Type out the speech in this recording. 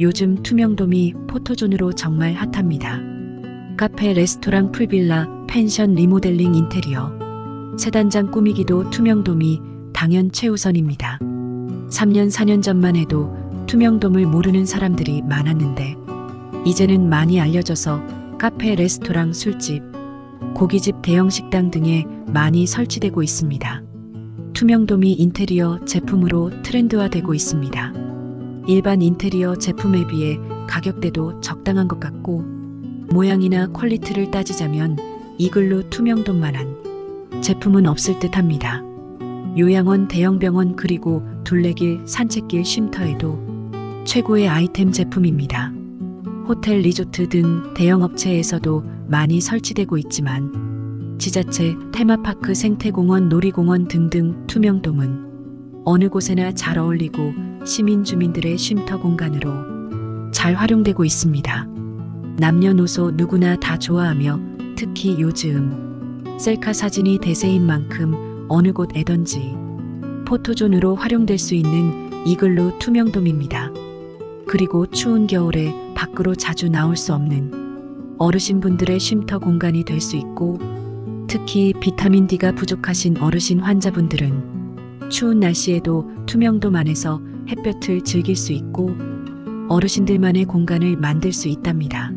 요즘 투명돔이 포토존으로 정말 핫합니다. 카페, 레스토랑, 풀빌라, 펜션 리모델링 인테리어, 세단장 꾸미기도 투명돔이 당연 최우선입니다. 3년, 4년 전만 해도 투명돔을 모르는 사람들이 많았는데, 이제는 많이 알려져서 카페, 레스토랑, 술집, 고깃집, 대형 식당 등에 많이 설치되고 있습니다. 투명돔이 인테리어 제품으로 트렌드화되고 있습니다. 일반 인테리어 제품에 비해 가격대도 적당한 것 같고 모양이나 퀄리티를 따지자면 이글루 투명돔만한 제품은 없을 듯 합니다. 요양원, 대형병원 그리고 둘레길, 산책길 쉼터에도 최고의 아이템 제품입니다. 호텔, 리조트 등 대형 업체에서도 많이 설치되고 있지만 지자체, 테마파크, 생태공원, 놀이공원 등등 투명돔은 어느 곳에나 잘 어울리고 시민 주민들의 쉼터 공간으로 잘 활용되고 있습니다. 남녀노소 누구나 다 좋아하며 특히 요즘 셀카 사진이 대세인 만큼 어느 곳에든지 포토존으로 활용될 수 있는 이글루 투명돔입니다. 그리고 추운 겨울에 밖으로 자주 나올 수 없는 어르신분들의 쉼터 공간이 될 수 있고 특히 비타민 D가 부족하신 어르신 환자분들은 추운 날씨에도 투명돔 안에서 햇볕을 즐길 수 있고 어르신들만의 공간을 만들 수 있답니다.